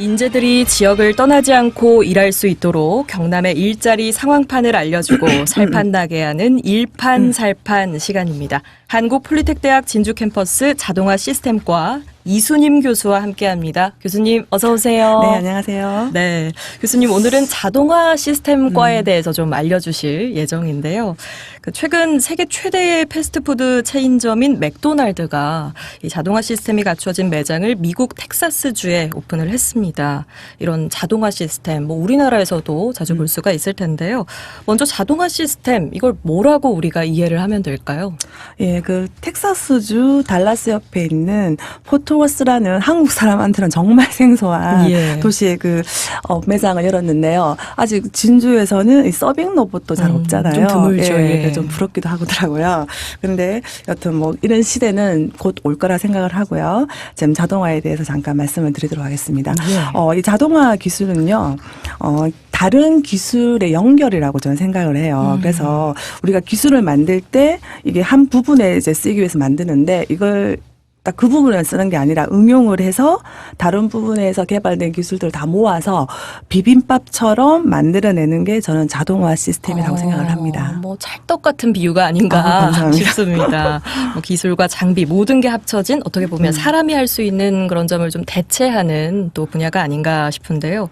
인재들이 지역을 떠나지 않고 일할 수 있도록 경남의 일자리 상황판을 알려주고 살판나게 하는 일판살판 시간입니다. 한국폴리텍대학 진주 캠퍼스 자동화 시스템과 이수님 교수와 함께합니다. 교수님 어서 오세요. 네, 안녕하세요. 네, 교수님 오늘은 자동화 시스템과에 대해서 좀 알려주실 예정인데요. 그 최근 세계 최대의 패스트푸드 체인점인 맥도날드가 이 자동화 시스템이 갖추어진 매장을 미국 텍사스주에 오픈을 했습니다. 이런 자동화 시스템, 뭐 우리나라에서도 자주 볼 수가 있을 텐데요. 먼저 자동화 시스템 이걸 뭐라고 우리가 이해를 하면 될까요? 예, 그 텍사스주 달라스 옆에 있는 포토 워스라는 한국 사람한테는 정말 생소한 예. 도시의 그 어, 매장을 열었는데요. 아직 진주에서는 이 서빙 로봇도 잘 음, 없잖아요. 좀 드물죠, 예, 예. 좀 부럽기도 하더라고요. 근데 여튼 뭐 이런 시대는 곧 올 거라 생각을 하고요. 지금 자동화에 대해서 잠깐 말씀을 드리도록 하겠습니다. 예. 어, 이 자동화 기술은요, 어, 다른 기술의 연결이라고 저는 생각을 해요. 음. 그래서 우리가 기술을 만들 때 이게 한 부분에 이제 쓰기 위해서 만드는데 이걸 딱 그 부분을 쓰는 게 아니라 응용을 해서 다른 부분에서 개발된 기술들을 다 모아서 비빔밥처럼 만들어내는 게 저는 자동화 시스템이라고 어, 생각을 합니다. 뭐 찰떡 같은 비유가 아닌가 아. 싶습니다. 뭐 기술과 장비 모든 게 합쳐진 어떻게 보면 음. 사람이 할 수 있는 그런 점을 좀 대체하는 또 분야가 아닌가 싶은데요.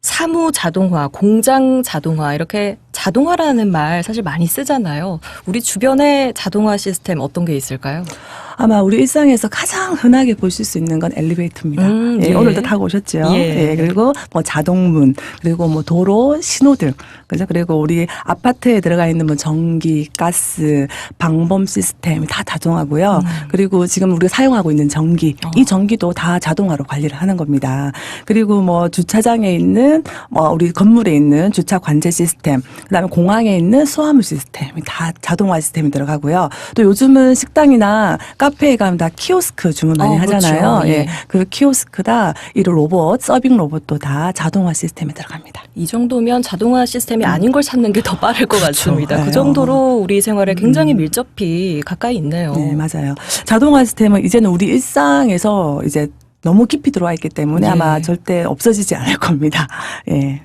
사무 자동화, 공장 자동화 이렇게 자동화라는 말 사실 많이 쓰잖아요. 우리 주변에 자동화 시스템 어떤 게 있을까요? 아마 우리 일상에서 가장 흔하게 보실 수 있는 건 엘리베이터입니다. 음, 예, 예. 오늘도 타고 오셨죠. 예. 예. 그리고 뭐 자동문, 그리고 뭐 도로 신호등, 그죠? 그리고 우리 아파트에 들어가 있는 뭐 전기, 가스, 방범 시스템 다 자동화고요. 그리고 지금 우리가 사용하고 있는 전기, 음. 어. 이 전기도 다 자동화로 관리를 하는 겁니다. 그리고 뭐 주차장에 있는 뭐 우리 건물에 있는 주차 관제 시스템, 그다음에 공항에 있는 수화물 시스템이 다 자동화 시스템이 들어가고요. 또 요즘은 식당이나 카페에 가면 다 키오스크 주문 많이 어, 그렇죠. 하잖아요. 예. 예. 그 키오스크다 이런 로봇, 서빙 로봇도 다 자동화 시스템에 들어갑니다. 이 정도면 자동화 시스템이 아닌 걸 찾는 게 더 빠를 것 음. 그렇죠. 같습니다. 그 네. 정도로 우리 생활에 굉장히 음. 밀접히 가까이 있네요. 네, 맞아요. 자동화 시스템은 이제는 우리 일상에서 이제 너무 깊이 들어와 있기 때문에 예. 아마 절대 없어지지 않을 겁니다. 예.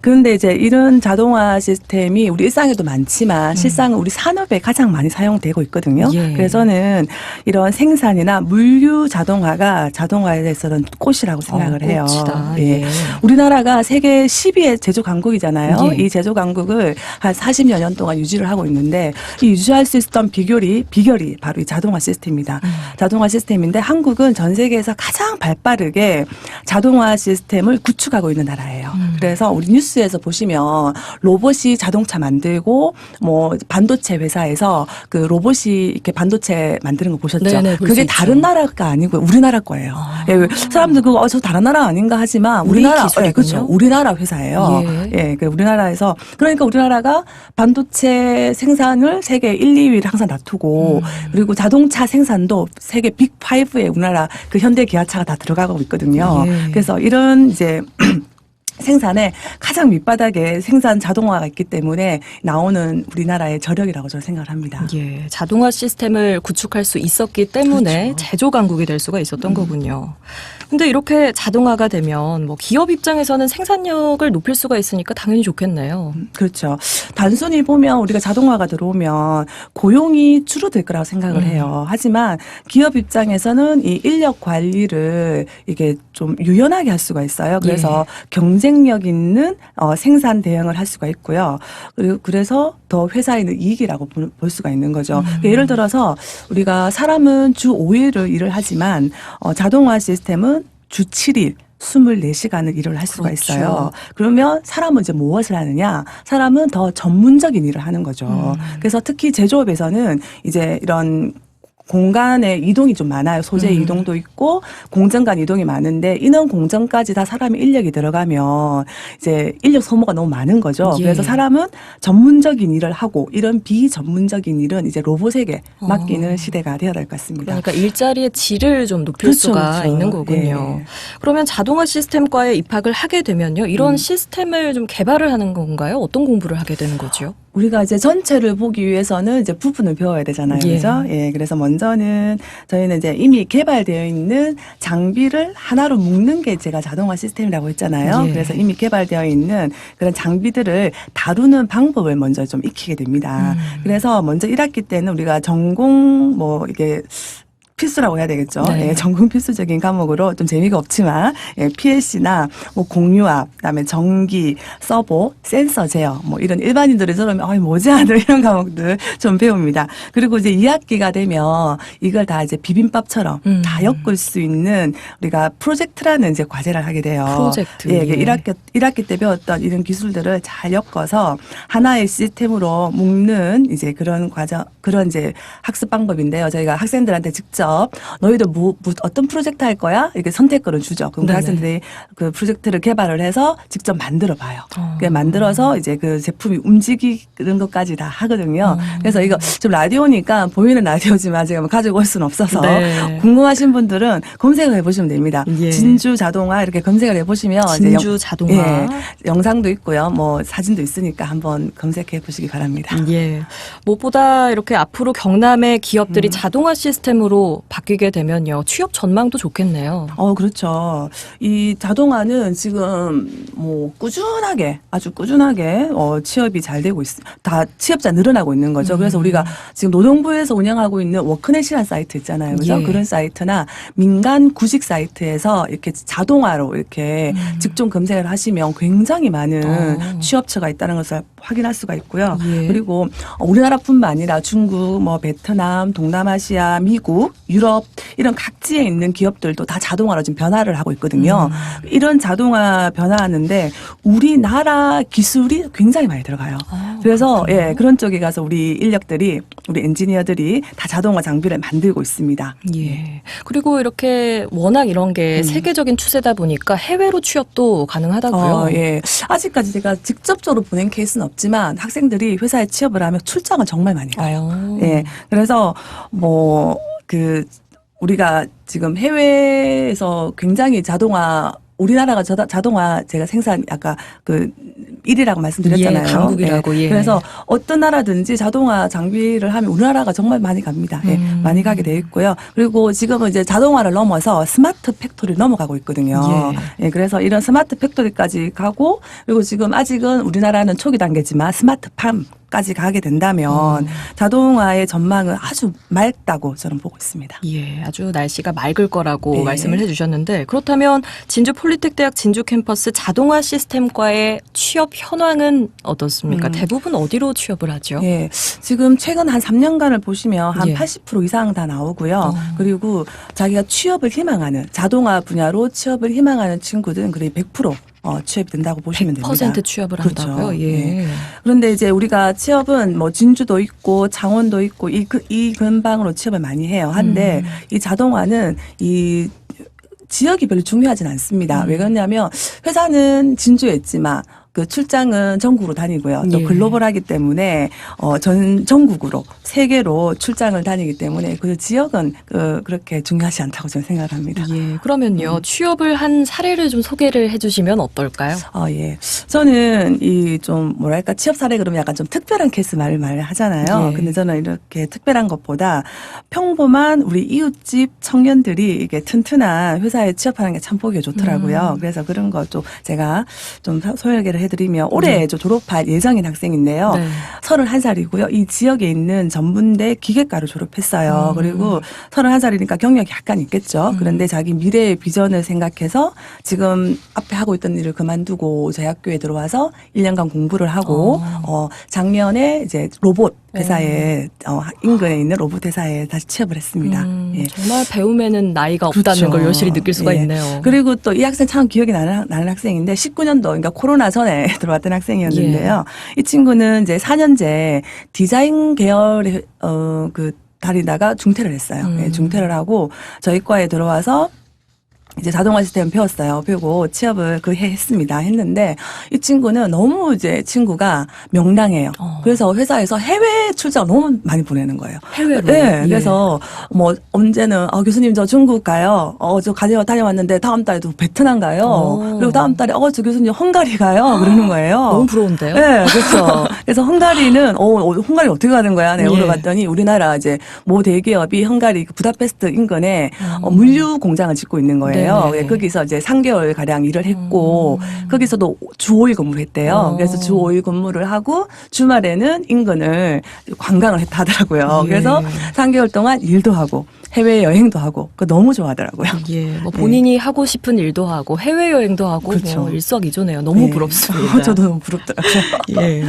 그런데 이제 이런 자동화 시스템이 우리 일상에도 많지만 실상 우리 산업에 가장 많이 사용되고 있거든요. 음. 예. 그래서는 이런 생산이나 물류 자동화가 자동화에 대해서는 꽃이라고 생각을 어, 해요. 꽃이다. 예. 예. 우리나라가 세계 10위의 제조 강국이잖아요. 예. 이 제조 강국을 한 40여 년 동안 유지를 하고 있는데 이 유지할 수 있었던 비결이 비결이 바로 이 자동화 시스템입니다. 음. 자동화 시스템인데 한국은 전 세계에서 가장 발빠르게 자동화 시스템을 구축하고 있는 나라예요. 음. 그래서 우리 뉴스 에서 보시면 로봇이 자동차 만들고 뭐 반도체 회사에서 그 로봇이 이렇게 반도체 만드는 거 보셨죠? 네네, 볼수 그게 있죠. 다른 나라가 아니고 우리나라 거예요. 아. 예, 사람들 그거 어, 저 다른 나라 아닌가 하지만 우리 우리나라 기술이군요. 예, 그렇죠. 우리나라 회사예요. 예. 예, 그 우리나라에서 그러니까 우리나라가 반도체 생산을 세계 1, 2위를 항상 다투고 음. 그리고 자동차 생산도 세계 빅 5에 우리나라 그 현대 기아차가 다 들어가고 있거든요. 예. 그래서 이런 이제 생산에 가장 밑바닥에 생산 자동화가 있기 때문에 나오는 우리나라의 저력이라고 저는 생각을 합니다. 예, 자동화 시스템을 구축할 수 있었기 때문에 그렇죠. 제조 강국이 될 수가 있었던 음. 거군요. 근데 이렇게 자동화가 되면 뭐 기업 입장에서는 생산력을 높일 수가 있으니까 당연히 좋겠네요. 그렇죠. 단순히 보면 우리가 자동화가 들어오면 고용이 줄어들 거라고 생각을 음. 해요. 하지만 기업 입장에서는 이 인력 관리를 이게 좀 유연하게 할 수가 있어요. 그래서 예. 경쟁력 있는 어, 생산 대응을 할 수가 있고요. 그리고 그래서 더 회사에는 이익이라고 볼- 볼 수가 있는 거죠. 음. 그러니까 예를 들어서 우리가 사람은 주 5일을 일을 하지만 어, 자동화 시스템은 주 7일 24시간을 일을 할 수가 그렇죠. 있어요. 그러면 사람은 이제 무엇을 하느냐? 사람은 더 전문적인 일을 하는 거죠. 음. 그래서 특히 제조업에서는 이제 이런 공간의 이동이 좀 많아요. 소재 음. 이동도 있고 공정 간 이동이 많은데 인원 공정까지 다 사람의 인력이 들어가면 이제 인력 소모가 너무 많은 거죠. 예. 그래서 사람은 전문적인 일을 하고 이런 비전문적인 일은 이제 로봇에게 어. 맡기는 시대가 되어야 될 것 같습니다. 그러니까 일자리의 질을 좀 높일 그렇죠, 수가 그렇죠. 있는 거군요. 예. 그러면 자동화 시스템과에 입학을 하게 되면요, 이런 음. 시스템을 좀 개발을 하는 건가요? 어떤 공부를 하게 되는 거죠? 우리가 이제 전체를 보기 위해서는 이제 부분을 배워야 되잖아요. 예. 그죠? 예. 그래서 먼저는 저희는 이제 이미 개발되어 있는 장비를 하나로 묶는 게 제가 자동화 시스템이라고 했잖아요. 예. 그래서 이미 개발되어 있는 그런 장비들을 다루는 방법을 먼저 좀 익히게 됩니다. 음. 그래서 먼저 1학기 때는 우리가 전공 뭐 이게 필수라고 해야 되겠죠. 네. 예, 전공 필수적인 과목으로 좀 재미가 없지만 예, PLC나 뭐 공유압, 그다음에 전기, 서버, 센서 제어 뭐 이런 일반인들이 저러면 아이 뭐지 하는 이런 과목들 좀 배웁니다. 그리고 이제 2학기가 되면 이걸 다 이제 비빔밥처럼 음. 다 엮을 수 있는 우리가 프로젝트라는 이제 과제를 하게 돼요. 프로젝트. 예, 이게 예. 1학기 1학기 때 배웠던 이런 기술들을 잘 엮어서 하나의 시스템으로 묶는 이제 그런 과정 그런 이제 학습 방법인데요. 저희가 학생들한테 직접 너희들 뭐, 뭐 어떤 프로젝트 할 거야? 이렇게 선택권을 주죠. 그럼 그. 학생들이 그 프로젝트를 개발을 해서 직접 만들어 봐요. 어. 그 만들어서 이제 그 제품이 움직이는 것까지 다 하거든요. 음. 그래서 이거 좀 라디오니까 보이는 라디오지만 제가 뭐 가지고 올 수는 없어서 네. 궁금하신 분들은 검색을 해보시면 됩니다. 예. 진주 자동화 이렇게 검색을 해보시면 이제 영- 진주 자동화. 예, 영상도 있고요. 뭐 사진도 있으니까 한번 검색해 보시기 바랍니다. 예. 무엇보다 이렇게 앞으로 경남의 기업들이 음. 자동화 시스템으로 바뀌게 되면요. 취업 전망도 좋겠네요. 어, 그렇죠. 이 자동화는 지금 뭐 꾸준하게 아주 꾸준하게 어 취업이 잘 되고 있, 다 취업자 늘어나고 있는 거죠. 그래서 음. 우리가 지금 노동부에서 운영하고 있는 워크넷이라는 사이트 있잖아요. 그죠? 예. 그런 사이트나 민간 구직 사이트에서 이렇게 자동화로 이렇게 음. 직종 검색을 하시면 굉장히 많은 어. 취업처가 있다는 것을 확인할 수가 있고요. 예. 그리고 우리나라뿐만 아니라 중국, 뭐 베트남, 동남아시아, 미국, 유럽 이런 각지에 있는 기업들도 다 자동화로 지금 변화를 하고 있거든요. 음. 이런 자동화 변화하는데 우리나라 기술이 굉장히 많이 들어가요. 아, 그래서 그렇군요. 예 그런 쪽에 가서 우리 인력들이 우리 엔지니어들이 다 자동화 장비를 만들고 있습니다. 예. 그리고 이렇게 워낙 이런 게 음. 세계적인 추세다 보니까 해외로 취업도 가능하다고요. 어, 예. 아직까지 제가 직접적으로 보낸 케이스는 없 지만 학생들이 회사에 취업을 하면 출장을 정말 많이 가요. 어. 예. 그래서 뭐 그 우리가 지금 해외에서 굉장히 자동화 우리나라가 자- 자동화 제가 생산 아까 그 1위라고 말씀드렸잖아요. 예, 강국이라고, 예. 그래서 어떤 나라든지 자동화 장비를 하면 우리나라가 정말 많이 갑니다. 예, 음. 많이 가게 돼 있고요. 그리고 지금은 이제 자동화를 넘어서 스마트 팩토리 넘어가고 있거든요. 예, 그래서 이런 스마트 팩토리까지 가고 그리고 지금 아직은 우리나라는 초기 단계지만 스마트 팜 까지 가게 된다면 음. 자동화의 전망은 아주 맑다고 저는 보고 있습니다. 예, 아주 날씨가 맑을 거라고 네. 말씀을 해주셨는데 그렇다면 진주 폴리텍 대학 진주 캠퍼스 자동화 시스템과의 취업 현황은 어떻습니까? 음. 대부분 어디로 취업을 하죠? 예. 지금 최근 한 3년간을 보시면 한 예. 80% 이상 다 나오고요. 어. 그리고 자기가 취업을 희망하는 자동화 분야로 취업을 희망하는 친구들은 거의 100% 어, 취업이 된다고 보시면 됩니다. 100% 취업을 그렇죠. 한다고요? 예. 그런데 이제 우리가 취업은 뭐 진주도 있고 창원도 있고 이, 그- 이 근방으로 취업을 많이 해요. 한데 음. 이 자동화는 이 지역이 별로 중요하진 않습니다. 음. 왜 그러냐면 회사는 진주에 있지만 그 출장은 전국으로 다니고요. 또 예. 글로벌하기 때문에 어 전 전국으로 세계로 출장을 다니기 때문에 그 지역은 그 그렇게 중요하지 않다고 저는 생각을 합니다. 예. 그러면요, 음. 취업을 한 사례를 좀 소개를 해주시면 어떨까요? 아, 예. 저는 이 좀 뭐랄까 취업 사례 그러면 약간 좀 특별한 케이스 말을 말을 하잖아요. 예. 근데 저는 이렇게 특별한 것보다 평범한 우리 이웃집 청년들이 이게 튼튼한 회사에 취업하는 게 참 보기가 좋더라고요. 음. 그래서 그런 거 좀 제가 좀 소개를 해드리면 올해 네. 저 졸업할 예정인 학생인데요. 네. 31살이고요. 이 지역에 있는 전문대 기계과를 졸업했어요. 음. 그리고 31살이니까 경력이 약간 있겠죠. 음. 그런데 자기 미래의 비전을 생각해서 지금 앞에 하고 있던 일을 그만두고 저희 학교에 들어와서 1년간 공부를 하고 어. 어 작년에 이제 로봇 회사에 어 인근에 있는 로봇 회사에 다시 취업을 했습니다. 음, 예. 정말 배움에는 나이가 없다는 그렇죠. 걸 여실히 느낄 수가 예. 있네요. 그리고 또 이 학생 참 기억이 나는, 나는 학생인데 19년도 그러니까 코로나 전에 들어왔던 학생이었는데요. 예. 이 친구는 이제 4년제 디자인 계열의 어그 다니다가 중퇴를 했어요. 음. 예, 중퇴를 하고 저희 과에 들어와서 이제 자동화 시스템 배웠어요. 배우고 취업을 그 해 했습니다. 했는데 이 친구는 너무 이제 친구가 명랑해요. 어. 그래서 회사에서 해외 출장 너무 많이 보내는 거예요. 해외로. 네, 예. 그래서 뭐 언제는 어, 교수님 저 중국 가요. 어저 가려 다녀왔는데 다음 달에도 베트남 가요. 어. 그리고 다음 달에 어 저 교수님 헝가리 가요. 그러는 거예요. 너무 부러운데요. 네, 그렇죠. 그래서 헝가리는 어, 어, 헝가리 어떻게 가는 거야? 내가 예. 물어봤더니 우리나라 이제 모 대기업이 헝가리 그 부다페스트 인근에 어, 음. 물류 공장을 짓고 있는 거예요. 네 네. 예, 거기서 이제 3개월 가량 일을 했고 음. 거기서도 주 5일 근무를 했대요. 어. 그래서 주 5일 근무를 하고 주말에는 인근을 관광을 했다 하더라고요. 예. 그래서 3개월 동안 일도 하고 해외 여행도 하고 그 너무 좋아하더라고요. 예, 뭐 본인이 하고 싶은 일도 하고 해외 여행도 하고 그렇죠. 뭐 일석이조네요. 너무 네. 부럽습니다. 저도 너무 부럽더라고요. 예.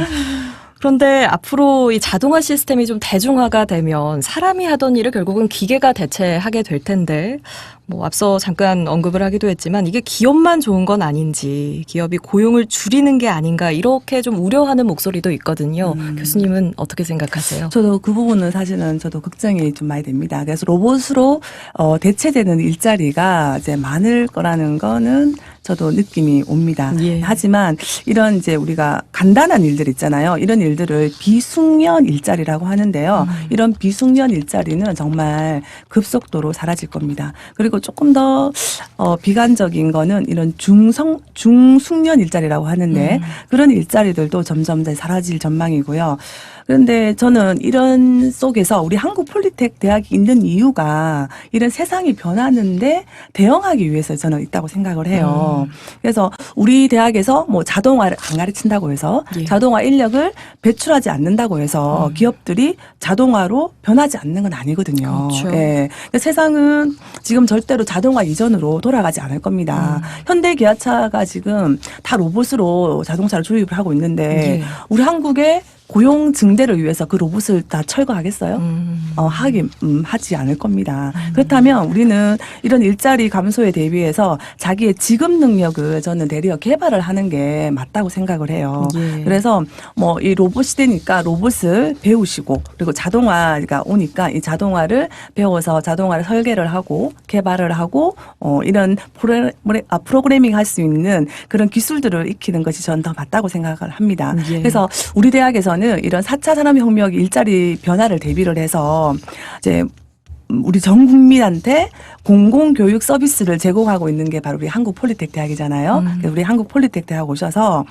그런데 앞으로 이 자동화 시스템이 좀 대중화가 되면 사람이 하던 일을 결국은 기계가 대체하게 될 텐데 뭐 앞서 잠깐 언급을 하기도 했지만 이게 기업만 좋은 건 아닌지 기업이 고용을 줄이는 게 아닌가 이렇게 좀 우려하는 목소리도 있거든요. 음. 교수님은 어떻게 생각하세요? 저도 그 부분은 사실은 저도 걱정이 좀 많이 됩니다. 그래서 로봇으로 어, 대체되는 일자리가 이제 많을 거라는 거는 저도 느낌이 옵니다. 예. 하지만 이런 이제 우리가 간단한 일들 있잖아요. 이런 일들을 비숙련 일자리라고 하는데요. 음. 이런 비숙련 일자리는 정말 급속도로 사라질 겁니다. 그리고 조금 더 어, 비관적인 거는 이런 중성 중숙련 일자리라고 하는데 음. 그런 일자리들도 점점 사라질 전망이고요. 그런데 저는 이런 속에서 우리 한국 폴리텍 대학이 있는 이유가 이런 세상이 변하는데 대응하기 위해서 저는 있다고 생각을 해요. 그래서 우리 대학에서 뭐 자동화를 안 가르친다고 해서 예. 자동화 인력을 배출하지 않는다고 해서 음. 기업들이 자동화로 변하지 않는 건 아니거든요. 그렇죠. 예. 세상은 지금 절대로 자동화 이전으로 돌아가지 않을 겁니다. 음. 현대 기아차가 지금 다 로봇으로 자동차를 조립을 하고 있는데 예. 우리 한국의 고용 증대를 위해서 그 로봇을 다 철거하겠어요? 음. 어, 하기, 음, 하지 않을 겁니다. 그렇다면 우리는 이런 일자리 감소에 대비해서 자기의 지급 능력을 저는 대리어 개발을 하는 게 맞다고 생각을 해요. 예. 그래서 뭐 이 로봇 시대니까 로봇을 배우시고 그리고 자동화가 오니까 이 자동화를 배워서 자동화를 설계를 하고 개발을 하고 어 이런 프로, 아, 프로그래밍 할 수 있는 그런 기술들을 익히는 것이 저는 더 맞다고 생각을 합니다. 예. 그래서 우리 대학에서 는 이런 4차 산업혁명 일자리 변화를 대비를 해서 이제 우리 전 국민한테 공공 교육 서비스를 제공하고 있는 게 바로 우리 한국 폴리텍 대학이잖아요. 음. 우리 한국 폴리텍 대학 오셔서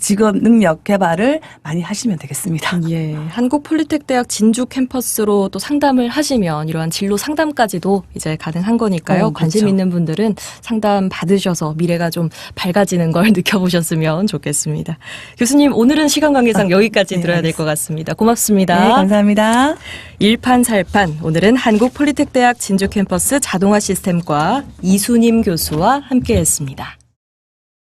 직업 능력 개발을 많이 하시면 되겠습니다. 예, 한국 폴리텍 대학 진주 캠퍼스로 또 상담을 하시면 이러한 진로 상담까지도 이제 가능한 거니까요. 어, 관심 그렇죠. 있는 분들은 상담 받으셔서 미래가 좀 밝아지는 걸 느껴보셨으면 좋겠습니다. 교수님 오늘은 시간 관계상 여기까지 네, 들어야 될 것 같습니다. 고맙습니다. 네, 감사합니다. 일판살판 오늘은 한국 폴리텍 대학 진주 캠퍼스 자동화 시스템과 이수님 교수와 함께했습니다.